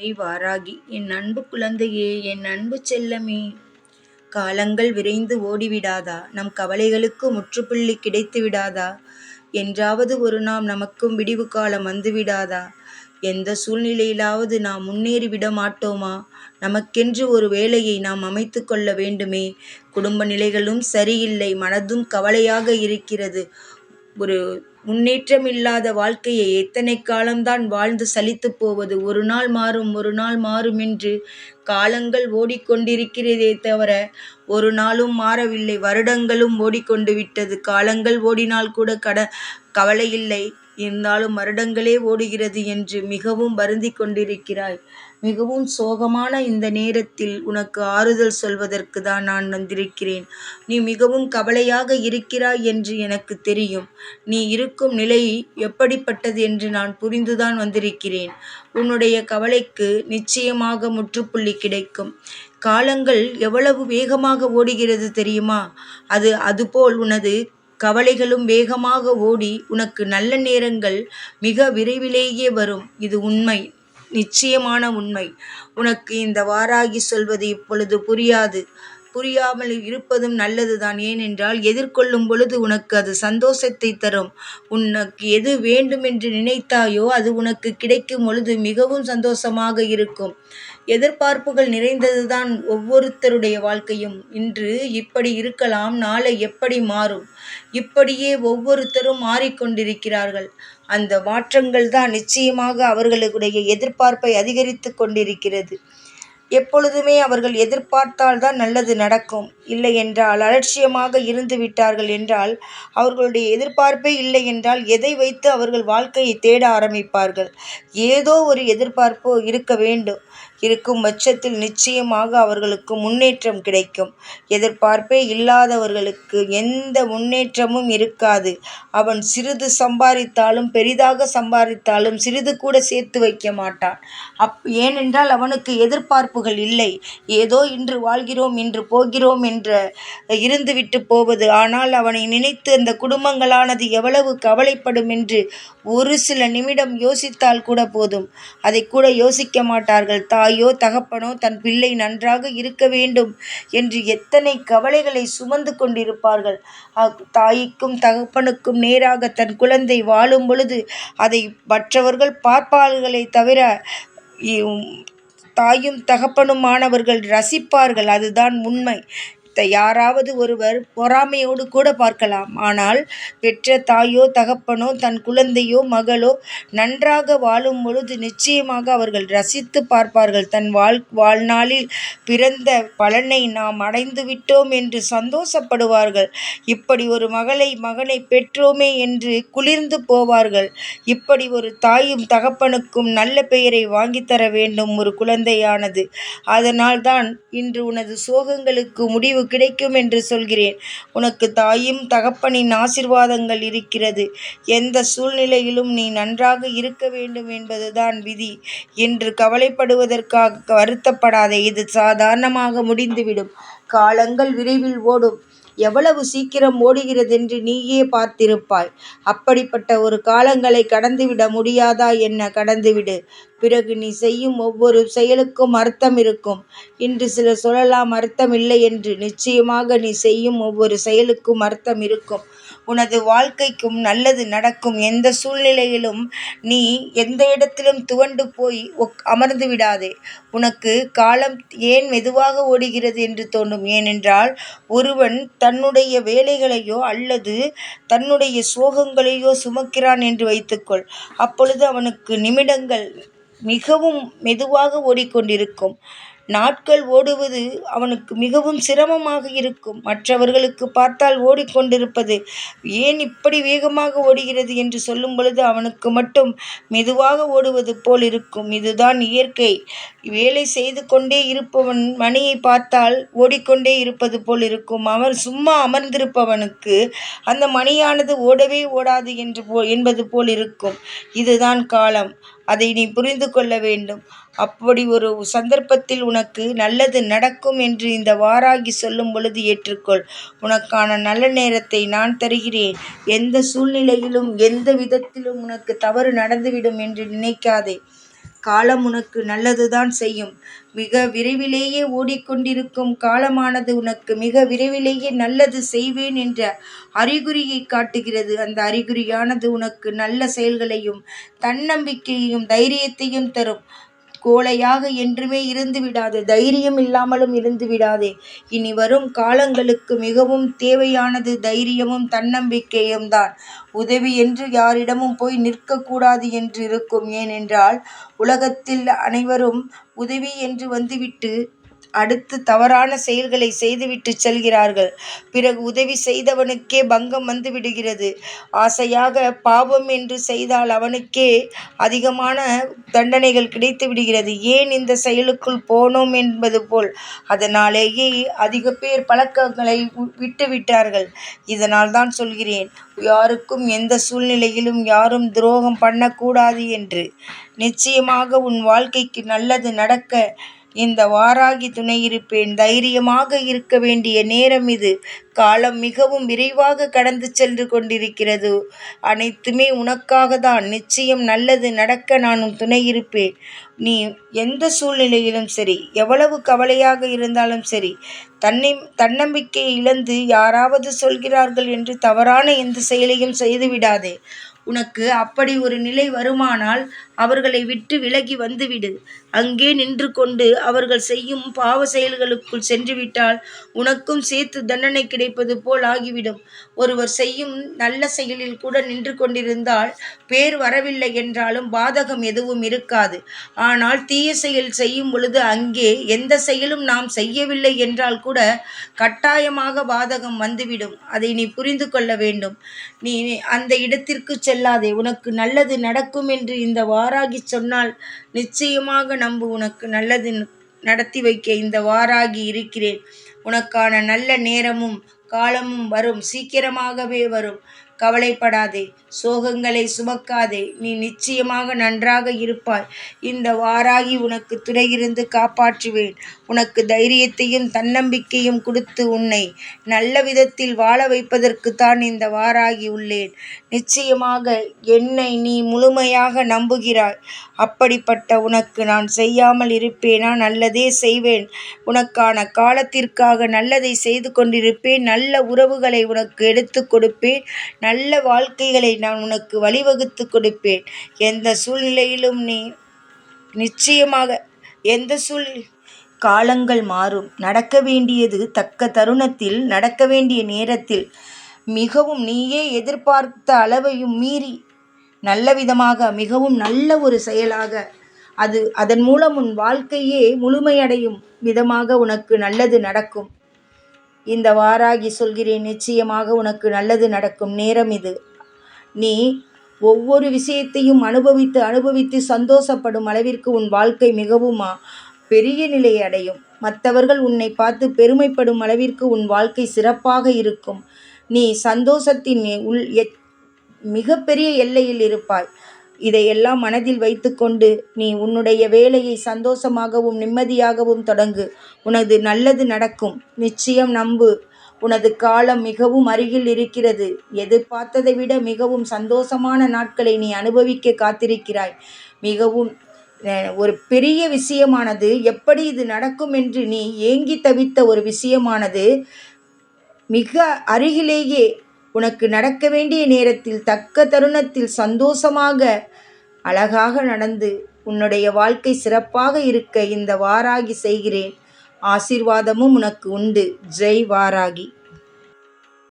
வாராகி என் அன்பு குழந்தையே என் அன்பு செல்லமே. காலங்கள் விரைந்து ஓடிவிடாதா? நம் கவலைகளுக்கு முற்றுப்புள்ளி கிடைத்து விடாதா என்றாவது ஒரு நாம் நமக்கும் விடிவு காலம் வந்துவிடாதா? எந்த சூழ்நிலையிலாவது நாம் முன்னேறி விட மாட்டோமா நமக்கென்று ஒரு வேலையை நாம் அமைத்து கொள்ள வேண்டுமே. குடும்ப நிலைகளும் சரியில்லை மனதும் கவலையாக இருக்கிறது. ஒரு முன்னேற்றம் இல்லாத வாழ்க்கையை எத்தனை காலம்தான் வாழ்ந்து சலித்துப் போவது? ஒரு நாள் மாறும் ஒரு நாள் மாறும் என்று காலங்கள் ஓடிக்கொண்டிருக்கிறதே தவிர ஒரு நாளும் மாறவில்லை. வருடங்களும் ஓடிக்கொண்டு விட்டது. காலங்கள் ஓடினால் கூட கட கவலை இல்லை இருந்தாலும் வருடங்களே ஓடுகிறது என்று மிகவும் வருந்தி கொண்டிருக்கிறாய். மிகவும் சோகமான இந்த நேரத்தில் உனக்கு ஆறுதல் சொல்வதற்கு தான் நான் வந்திருக்கிறேன். நீ மிகவும் கவலையாக இருக்கிறாய் என்று எனக்கு தெரியும். நீ இருக்கும் நிலை எப்படிப்பட்டது என்று நான் புரிந்துதான் வந்திருக்கிறேன். உன்னுடைய கவலைக்கு நிச்சயமாக முற்றுப்புள்ளி கிடைக்கும். காலங்கள் எவ்வளவு வேகமாக ஓடுகிறது தெரியுமா? அது அதுபோல் உனது கவலைகளும் வேகமாக ஓடி உனக்கு நல்ல நேரங்கள் மிக விரைவிலேயே வரும். இது உண்மை. நிச்சயமான உண்மை. உனக்கு இந்த வாராகி சொல்வது இப்பொழுது புரியாது. புரியாமல் இருப்பதும் நல்லதுதான். ஏனென்றால் எதிர்கொள்ளும் பொழுது உனக்கு அது சந்தோஷத்தை தரும். உனக்கு எது வேண்டும் என்று நினைத்தாயோ அது உனக்கு கிடைக்கும் பொழுது மிகவும் சந்தோஷமாக இருக்கும். எதிர்பார்ப்புகள் நிறைந்ததுதான் ஒவ்வொருத்தருடைய வாழ்க்கையும். இன்று இப்படி இருக்கலாம் நாளை எப்படி மாறும்? இப்படியே ஒவ்வொருத்தரும் மாறிக்கொண்டிருக்கிறார்கள். அந்த மாற்றங்கள் தான் நிச்சயமாக அவர்களுடைய எதிர்பார்ப்பை அதிகரித்து கொண்டிருக்கிறது. எப்பொழுதுமே அவர்கள் எதிர்பார்த்தால்தான் நல்லது நடக்கும். இல்லை என்றால் அலட்சியமாக இருந்து விட்டார்கள் என்றால் அவர்களுடைய எதிர்பார்ப்பே இல்லை என்றால் எதை வைத்து அவர்கள் வாழ்க்கையை தேட ஆரம்பிப்பார்கள்? ஏதோ ஒரு எதிர்பார்ப்பு இருக்க வேண்டும். இருக்கும் பட்சத்தில் நிச்சயமாக அவர்களுக்கு முன்னேற்றம் கிடைக்கும். எதிர்பார்ப்பே இல்லாதவர்களுக்கு எந்த முன்னேற்றமும் இருக்காது. அவன் சிறிது சம்பாதித்தாலும் பெரிதாக சம்பாதித்தாலும் சிறிது கூட சேர்த்து வைக்க மாட்டான். அப் ஏனென்றால் அவனுக்கு எதிர்பார்ப்புகள் இல்லை. ஏதோ இன்று வாழ்கிறோம் இன்று போகிறோம் என்ற இருந்துவிட்டு போவது. ஆனால் அவனை நினைத்து அந்த குடும்பங்களானது எவ்வளவு கவலைப்படும் என்று ஒரு சில நிமிடம் யோசித்தால் கூட போதும். அதை கூட யோசிக்க மாட்டார்கள். தாய் தகப்பனோ தன் பிள்ளை நன்றாக இருக்க வேண்டும் என்று எத்தனை கவலைகளை சுமந்து கொண்டிருப்பார்கள். தாய்க்கும் தகப்பனுக்கும் நேராக தன் குழந்தை வாழும் பொழுது அதை மற்றவர்கள் பார்ப்பார்களே தவிர தாயும் தகப்பனுமானவர்கள் ரசிப்பார்கள். அதுதான் உண்மை. யாராவது ஒருவர் பொறாமையோடு கூட பார்க்கலாம். ஆனால் பெற்ற தாயோ தகப்பனோ தன் குழந்தையோ மகளோ நன்றாக வாழும் பொழுது நிச்சயமாக அவர்கள் ரசித்து பார்ப்பார்கள். தன் வாழ் வாழ்நாளில் பிறந்த பலனை நாம் அடைந்து விட்டோம் என்று சந்தோஷப்படுவார்கள். இப்படி ஒரு மகளை மகனை பெற்றோமே என்று குளிர்ந்து போவார்கள். இப்படி ஒரு தாயும் தகப்பனுக்கும் நல்ல பெயரை வாங்கித்தர வேண்டும் ஒரு குழந்தையானது. அதனால்தான் இன்று உனது சோகங்களுக்கு முடிவு கிடைக்கும் என்று சொல்கிறேன். உனக்கு தாயும் தகப்பனின் ஆசிர்வாதங்கள் இருக்கிறது. எந்த சூழ்நிலையிலும் நீ நன்றாக இருக்க வேண்டும் என்பதுதான் விதி என்று கவலைப்படுவதற்காக வருத்தப்படாதே. இது சாதாரணமாக முடிந்துவிடும். காலங்கள் விரைவில் ஓடும். எவ்வளவு சீக்கிரம் ஓடுகிறதென்று நீயே பார்த்திருப்பாய். அப்படிப்பட்ட ஒரு காலங்களை கடந்துவிட முடியாதா என்ன? கடந்துவிடு. பிறகு நீ செய்யும் ஒவ்வொரு செயலுக்கும் அர்த்தம் இருக்கும். இன்று சிலர் சொல்லலாம் அர்த்தம் இல்லை என்று. நிச்சயமாக நீ செய்யும் ஒவ்வொரு செயலுக்கும் அர்த்தம் இருக்கும். உனது வாழ்க்கைக்கும் நல்லது நடக்கும். எந்த சூழ்நிலையிலும் நீ எந்த இடத்திலும் துவண்டு போய் அமர்ந்து விடாதே. உனக்கு காலம் ஏன் மெதுவாக ஓடுகிறது என்று தோன்றும். ஏனென்றால் ஒருவன் தன்னுடைய வேலைகளையோ அல்லது தன்னுடைய சோகங்களையோ சுமக்கிறான் என்று வைத்துக்கொள். அப்பொழுது அவனுக்கு நிமிடங்கள் மிகவும் மெதுவாக ஓடிக்கொண்டிருக்கும். நாட்கள் ஓடுவது அவனுக்கு மிகவும் சிரமமாக இருக்கும். மற்றவர்களுக்கு பார்த்தால் ஓடிக்கொண்டிருப்பது ஏன் இப்படி வேகமாக ஓடுகிறது என்று சொல்லும் பொழுது அவனுக்கு மட்டும் மெதுவாக ஓடுவது போல் இருக்கும். இதுதான் இயற்கை. வேலை செய்து கொண்டே இருப்பவன் மணியை பார்த்தால் ஓடிக்கொண்டே இருப்பது போல் இருக்கும். அவன் சும்மா அமர்ந்திருப்பவனுக்கு அந்த மணியானது ஓடவே ஓடாது என்று போ என்பது போல் இருக்கும். இதுதான் காலம். அதை நீ புரிந்து கொள்ள வேண்டும். அப்படி ஒரு சந்தர்ப்பத்தில் உனக்கு நல்லது நடக்கும் என்று இந்த வாராகி சொல்லும் பொழுது ஏற்றுக்கொள் உனக்கான நல்ல நேரத்தை நான் தருகிறேன் எந்த சூழ்நிலையிலும் எந்த விதத்திலும் உனக்கு தவறு நடந்துவிடும் என்று நினைக்காதே காலம் உனக்கு நல்லதுதான் செய்யும். மிக விரைவிலேயே ஓடிக்கொண்டிருக்கும் காலமானது உனக்கு மிக விரைவிலேயே நல்லது செய்வேன் என்ற அறிகுறியைக் காட்டுகிறது. அந்த அறிகுறியானது உனக்கு நல்ல செயல்களையும் தன்னம்பிக்கையையும் தைரியத்தையும் தரும். கோழையாக என்றுமே இருந்து விடாதே. தைரியம் இல்லாமலும் இருந்து விடாதே. இனி வரும் காலங்களுக்கு மிகவும் தேவையானது தைரியமும் தன்னம்பிக்கையும் தான். உதவி என்று யாரிடமும் போய் நிற்கக்கூடாது என்று இருக்கும். ஏனென்றால் உலகத்தில் அனைவரும் உதவி என்று வந்துவிட்டு அடுத்து தவறான செயல்களை செய்துவிட்டு செல்கிறார்கள். பிறகு உதவி செய்தவனுக்கே பங்கம் வந்து விடுகிறது. ஆசையாக பாவம் என்று செய்தால் அவனுக்கே அதிகமான தண்டனைகள் கிடைத்து விடுகிறது. ஏன் இந்த செயலுக்குள் போனோம் என்பது போல். அதனாலேயே அதிக பேர் பழக்கங்களை விட்டுவிட்டார்கள். இதனால்தான் சொல்கிறேன் யாருக்கும் எந்த சூழ்நிலையிலும் யாரும் துரோகம் பண்ணக்கூடாது என்று. நிச்சயமாக உன் வாழ்க்கைக்கு நல்லது நடக்க இந்த வாராகி துணை இருப்பேன் தைரியமாக இருக்க வேண்டிய நேரம் இது. காலம் மிகவும் விரைவாக கடந்து சென்று கொண்டிருக்கிறது. அனைத்துமே உனக்காகத்தான். நிச்சயம் நல்லது நடக்க நானும் துணை இருப்பேன் நீ எந்த சூழ்நிலையிலும் சரி எவ்வளவு கவலையாக இருந்தாலும் சரி தன்னை தன்னம்பிக்கையை இழந்து யாராவது சொல்கிறார்கள் என்று தவறான எந்த செயலையும் செய்துவிடாதே. உனக்கு அப்படி ஒரு நிலை வருமானால் அவர்களை விட்டு விலகி வந்துவிடு. அங்கே நின்று கொண்டு அவர்கள் செய்யும் பாவ செயல்களுக்குள் சென்றுவிட்டால் உனக்கும் சேர்த்து தண்டனை கிடைப்பது போல் ஆகிவிடும். ஒருவர் செய்யும் நல்ல செயலில் கூட நின்று கொண்டிருந்தால் பேர் வரவில்லை என்றாலும் பாதகம் எதுவும் இருக்காது. ஆனால் தீய செயல் செய்யும் பொழுது அங்கே எந்த செயலும் நாம் செய்யவில்லை என்றால் கூட கட்டாயமாக பாதகம் வந்துவிடும். அதை நீ புரிந்து கொள்ள வேண்டும். நீ அந்த இடத்திற்குச் செல்லாதே. உனக்கு நல்லது நடக்கும் என்று இந்த வாராகி சொன்னால் நிச்சயமாக நம்பு. உனக்கு நல்லது நடத்தி வைக்க இந்த வாராகி இருக்கிறேன். உனக்கான நல்ல நேரமும் காலமும் வரும். சீக்கிரமாகவே வரும். கவலைப்படாதே. சோகங்களை சுமக்காதே. நீ நிச்சயமாக நன்றாக இருப்பாய். இந்த வாராகி உனக்கு துணையிருந்து காப்பாற்றுவேன். உனக்கு தைரியத்தையும் தன்னம்பிக்கையும் கொடுத்து உன்னை நல்ல விதத்தில் வாழ வைப்பதற்குத்தான் இந்த வாராகி உள்ளேன். நிச்சயமாக என்னை நீ முழுமையாக நம்புகிறாய். அப்படிப்பட்ட உனக்கு நான் செய்யாமல் இருப்பேனா? நல்லதே செய்வேன். உனக்கான காலத்திற்காக நல்லதை செய்து கொண்டிருப்பேன். நல்ல உறவுகளை உனக்கு எடுத்துக் கொடுப்பேன். நல்ல வாழ்க்கைகளை நான் உனக்கு வழிவகுத்துக் கொடுப்பேன். எந்த சூழ்நிலையிலும் நீ நிச்சயமாக எந்த சூழ்நிலை காலங்கள் மாறும். நடக்க வேண்டியது தக்க தருணத்தில் நடக்க வேண்டிய நேரத்தில் மிகவும் நீயே எதிர்பார்த்த அளவையும் மீறி நல்ல விதமாக மிகவும் நல்ல ஒரு செயலாக அது அதன் மூலம் உன் வாழ்க்கையே முழுமையடையும் விதமாக உனக்கு நல்லது நடக்கும். இந்த வாராகி சொல்கிறேன் நிச்சயமாக உனக்கு நல்லது நடக்கும் நேரம் இது. நீ ஒவ்வொரு விஷயத்தையும் அனுபவித்து அனுபவித்து சந்தோஷப்படும் அளவிற்கு உன் வாழ்க்கை மிகவும் பெரிய நிலையை அடையும். மற்றவர்கள் உன்னை பார்த்து பெருமைப்படும் அளவிற்கு உன் வாழ்க்கை சிறப்பாக இருக்கும். நீ சந்தோஷத்தின் உள் மிகப்பெரிய எல்லையில் இருப்பாய். இதையெல்லாம் மனதில் வைத்துக்கொண்டு நீ உன்னுடைய வேலையை சந்தோஷமாகவும் நிம்மதியாகவும் தொடங்கு. உனது நல்லது நடக்கும். நிச்சயம் நம்பு. உனது காலம் மிகவும் அருகில் இருக்கிறது. எதிர்பார்த்ததை விட மிகவும் சந்தோஷமான நாட்களை நீ அனுபவிக்க காத்திருக்கிறாய். மிகவும் ஒரு பெரிய விஷயமானது எப்படி இது நடக்கும் என்று நீ ஏங்கித் தவித்த ஒரு விஷயமானது மிக அருகிலேயே உனக்கு நடக்க வேண்டிய நேரத்தில் தக்க தருணத்தில் சந்தோஷமாக அழகாக நடந்து உன்னுடைய வாழ்க்கை சிறப்பாக இருக்க இந்த வாராகி செய்கிறேன். ஆசீர்வாதமும் உனக்கு உண்டு. ஜெய் வாராகி.